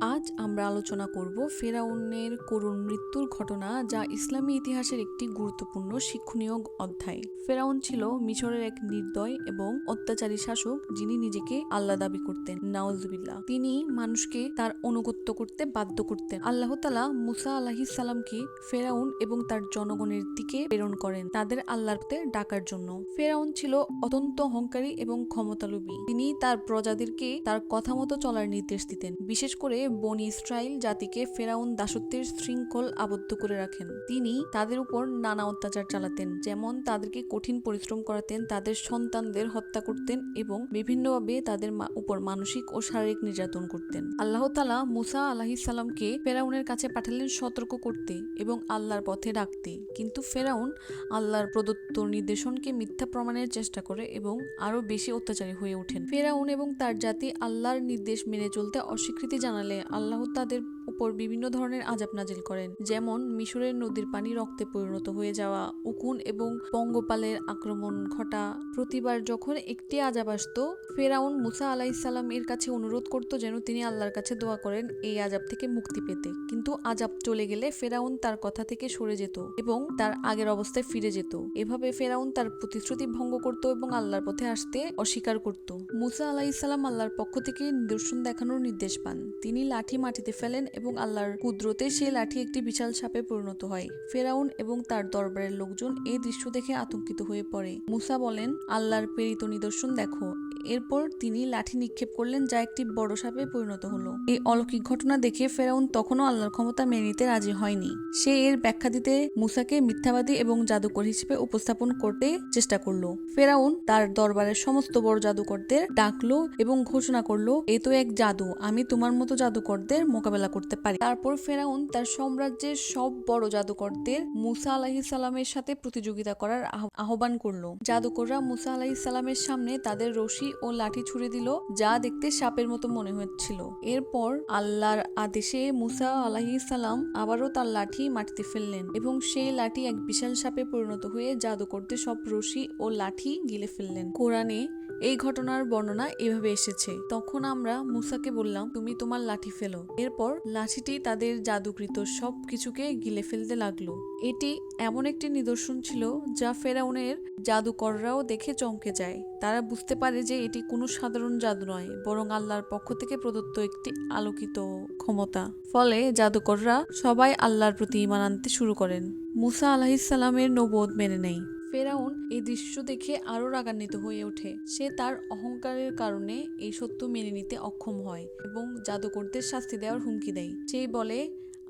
আজ আমরা আলোচনা করব ফেরাউনের করুণ মৃত্যুর ঘটনা, যা ইসলামী ইতিহাসের একটি গুরুত্বপূর্ণ শিক্ষণীয় অধ্যায়। ফেরাউন ছিল মিশরের এক নির্দয় এবং অত্যাচারী শাসক, যিনি নিজেকে আল্লাহ দাবি করতেন। নাওজবিল্লাহ তিনি মানুষকে তার অনুগত্য করতে বাধ্য করতেন। আল্লাহ তালা মুসা আলাহিস সালামকে ফেরাউন এবং তার জনগণের দিকে প্রেরণ করেন, তাদের আল্লাহর পথে ডাকার জন্য। ফেরাউন ছিল অত্যন্ত অহংকারী এবং ক্ষমতালোভী। তিনি তার প্রজাদেরকে তার কথা মতো চলার নির্দেশ দিতেন। বিশেষ করে বনি ইসরায়েল জাতিকে ফেরাউন দাসত্বের শৃঙ্খল আবদ্ধ করে রাখেন। তিনি তাদের উপর নানা অত্যাচার চালাতেন, যেমন তাদেরকে কঠিন পরিশ্রম করাতেন, তাদের সন্তানদের হত্যা করতেন এবং বিভিন্নভাবে তাদের উপর মানসিক ও শারীরিক নির্যাতন করতেন। আল্লাহ তালা মুসা আলাহিসাল্লামকে ফেরাউনের কাছে পাঠালেন সতর্ক করতে এবং আল্লাহর পথে ডাকতে। কিন্তু ফেরাউন আল্লাহর প্রদত্ত নির্দেশনকে মিথ্যা প্রমাণের চেষ্টা করে এবং আরও বেশি অত্যাচারী হয়ে ওঠেন। ফেরাউন এবং তার জাতি আল্লাহর নির্দেশ মেনে চলতে অস্বীকৃতি জানালে আল্লাহ তাদের উপর বিভিন্ন ধরনের আজাব নাজিল করেন, যেমন মিশরের নদীর পানি রক্তে পরিণত হয়ে যাওয়া, উকুন এবং পঙ্গপালের আক্রমণ ঘটা। প্রতিবার যখন একটি আজাব আসত, ফেরাউন মুসা আলাইসাল্লাম এর কাছে অনুরোধ করত যেন তিনি আল্লাহর কাছে দোয়া করেন, এই আজাব থেকে মুক্তি পেতে। কিন্তু আজাব চলে গেলে ফেরাউন তার কথা থেকে সরে যেত এবং তার আগের অবস্থায় ফিরে যেত। এভাবে ফেরাউন তার প্রতিশ্রুতি ভঙ্গ করত এবং আল্লাহর পথে আসতে অস্বীকার করত। মুসা আলাইসাল্লাম আল্লাহর পক্ষ থেকে নিদর্শন দেখানোর নির্দেশ পান। তিনি লাঠি মাটিতে ফেলেন এবং আল্লাহর কুদরতে সে লাঠি একটি বিশাল সাপে পরিণত হয়। ফেরাউন এবং তার দরবারের লোকজন এই দৃশ্য দেখে আতঙ্কিত হয়ে পড়ে। মুসা বলেন, আল্লাহর প্রেরিত নিদর্শন দেখো। এরপর তিনি লাঠি নিক্ষেপ করলেন, যা একটি বড় সাপে পরিণত হলো। এই অলৌকিক ঘটনা দেখে ফেরাউন তখনও আল্লাহর ক্ষমতা মেনে নিতে রাজি হয়নি। সে এর ব্যাখ্যা দিতে মুসাকে মিথ্যাবাদী এবং জাদুকর হিসেবে উপস্থাপন করতে চেষ্টা করল। ফেরাউন তার দরবারের সমস্ত বড় জাদুকরদের ডাকলো এবং ঘোষণা করল, এ তো এক জাদু, আমি তোমার মতো জাদুকরদের মোকাবেলা করতে পারি। তারপর ফেরাউন তার সাম্রাজ্যের সব বড় জাদুকরদের মুসা আলাহি সালামের সাথে প্রতিযোগিতা করার আহ্বান করল। জাদুকররা মুসা আলাহি সালামের সামনে তাদের রশি ও লাঠি ছুড়ে দিল, যা দেখতে সাপের মতো মনে হচ্ছিল। এরপর আল্লাহর আদেশে মুসা আলাহি সালাম আবারও তার লাঠি মাটিতে ফেললেন এবং সেই লাঠি এক বিশাল সাপে পরিণত হয়ে জাদু করতে সব রশি ও লাঠি গিলে ফেললেন। কোরআনে এই ঘটনার বর্ণনা এভাবে এসেছে। তখন আমরা মুসাকে বললাম, তুমি তোমার লাঠি ফেলো। এরপর লাঠিটি তাদের জাদুকৃত সব কিছুকে গিলে ফেলতে লাগল। এটি এমন একটি নিদর্শন ছিল যা ফেরাউনের জাদুকররাও দেখে চমকে যায়। তারা বুঝতে পারে যে এটি কোনো সাধারণ জাদু নয়, বরং আল্লাহর পক্ষ থেকে প্রদত্ত একটি আলোকিত ক্ষমতা। ফলে জাদুকররা সবাই আল্লাহর প্রতি ইমান আনতে শুরু করেন। মুসা আলাহিসাল্লামের নবোধ মেনে নেয়। ফেরাউন এই দৃশ্য দেখে আরও রাগান্বিত হয়ে ওঠে। সে তার অহংকারের কারণে এই সত্য মেনে নিতে অক্ষম হয় এবং জাদুকরদের শাস্তি দেওয়ার হুমকি দেয়। সেই বলে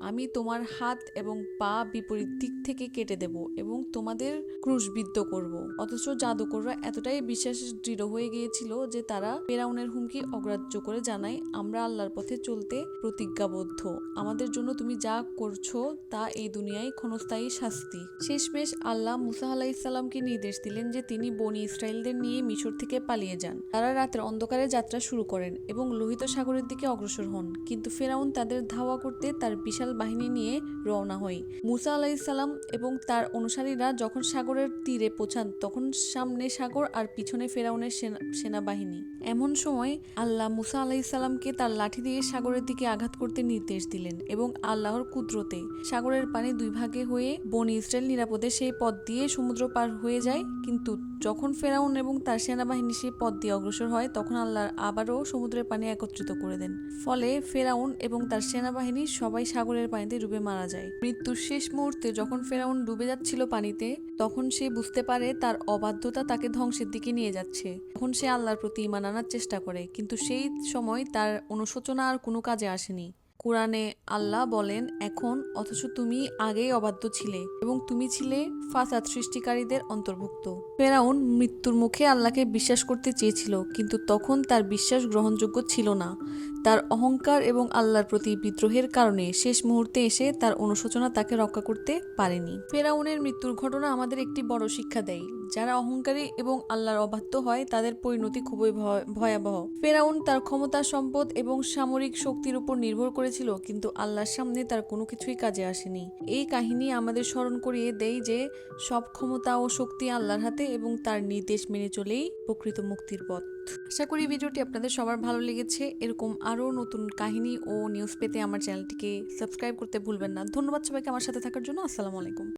আমি তোমার হাত এবং পা বিপরীত দিক থেকে কেটে দেব এবং তোমাদের ক্রুশবিদ্ধ করব। অথচ জাদুকররা এতটাই বিশ্বাস দৃঢ় হয়ে গিয়েছিল যে তারা ফেরাউনের হুমকি অগ্রাহ্য করে জানায়, আমরা আল্লাহর পথে চলতে প্রতিজ্ঞাবদ্ধ। আমাদের জন্য তুমি যা করছ তা এই দুনিয়ায় ক্ষণস্থায়ী শাস্তি। শেষমেশ আল্লাহ মুসা আলাহিসাল্লামকে নির্দেশ দিলেন যে তিনি বনি ইসরায়েলদের নিয়ে মিশর থেকে পালিয়ে যান। তারা রাতের অন্ধকারে যাত্রা শুরু করেন এবং লোহিত সাগরের দিকে অগ্রসর হন। কিন্তু ফেরাউন তাদের ধাওয়া করতে তার বিশাল বাহিনী নিয়ে রওনা হয় মুসা আলাহিসাল্লাম এবং তার অনুসারীরা যখন সাগরের তীরে পৌঁছান, তখন সামনে সাগর আর পিছনে ফেরাউনের সেনা- সেনাবাহিনী। এমন সময় আল্লাহ মুসা আলাহিসাল্লামকে তার লাঠি দিয়ে সাগরের দিকে আঘাত করতে নির্দেশ দিলেন এবং আল্লাহর কুদরতে সাগরের পানি দুই ভাগে হয়ে বনি ইসরায়েল নিরাপদে সেই পথ দিয়ে সমুদ্র পার হয়ে যায়। কিন্তু যখন ফেরাউন এবং তার সেনাবাহিনী সেই পথ দিয়ে অগ্রসর হয়, তখন আল্লাহ আবারও সমুদ্রের পানি একত্রিত করে দেন। ফলে ফেরাউন এবং তার সেনাবাহিনী সবাই সাগরের পানিতে ডুবে মারা যায়। মৃত্যুর শেষ মুহূর্তে যখন ফেরাউন ডুবে যাচ্ছিল পানিতে, তখন সে বুঝতে পারে তার অবাধ্যতা তাকে ধ্বংসের দিকে নিয়ে যাচ্ছে। তখন সে আল্লাহর প্রতি ইমান আনার চেষ্টা করে, কিন্তু সেই সময় তার অনুশোচনা আর কোনো কাজে আসেনি। কোরআনে আল্লাহ বলেন, এখন অথচ তুমি আগেই অবাধ্য ছিলে এবং তুমি ছিলে ফাসাদ সৃষ্টিকারীদের অন্তর্ভুক্ত। ফেরাউন মৃত্যুর মুখে আল্লাহকে বিশ্বাস করতে চেয়েছিল, কিন্তু তখন তার বিশ্বাস গ্রহণযোগ্য ছিল না। তার অহংকার এবং আল্লাহর প্রতি বিদ্রোহের কারণে শেষ মুহূর্তে এসে তার অনুশোচনা তাকে রক্ষা করতে পারেনি। ফেরাউনের মৃত্যুর ঘটনা আমাদের একটি বড় শিক্ষা দেয়। যারা অহংকারী এবং আল্লাহর অবাধ্য হয়, তাদের পরিণতি খুবই ভয়- ভয়াবহ। ফেরাউন তার ক্ষমতা, সম্পদ এবং সামরিক শক্তির উপর নির্ভর করেছিল, কিন্তু আল্লাহর সামনে তার কোনো কিছুই কাজে আসেনি। এই কাহিনী আমাদের স্মরণ করিয়ে দেয় যে, সব ক্ষমতা ও শক্তি আল্লাহর হাতে এবং তার নির্দেশ মেনে চলেই প্রকৃত মুক্তির পথ। আশা করি ভিডিওটি আপনাদের সবার ভালো লেগেছে। এরকম আরও নতুন কাহিনী ও নিউজ পেতে আমার চ্যানেলটিকে সাবস্ক্রাইব করতে ভুলবেন না। ধন্যবাদ সবাইকে আমার সাথে থাকার জন্য। আসসালামু আলাইকুম।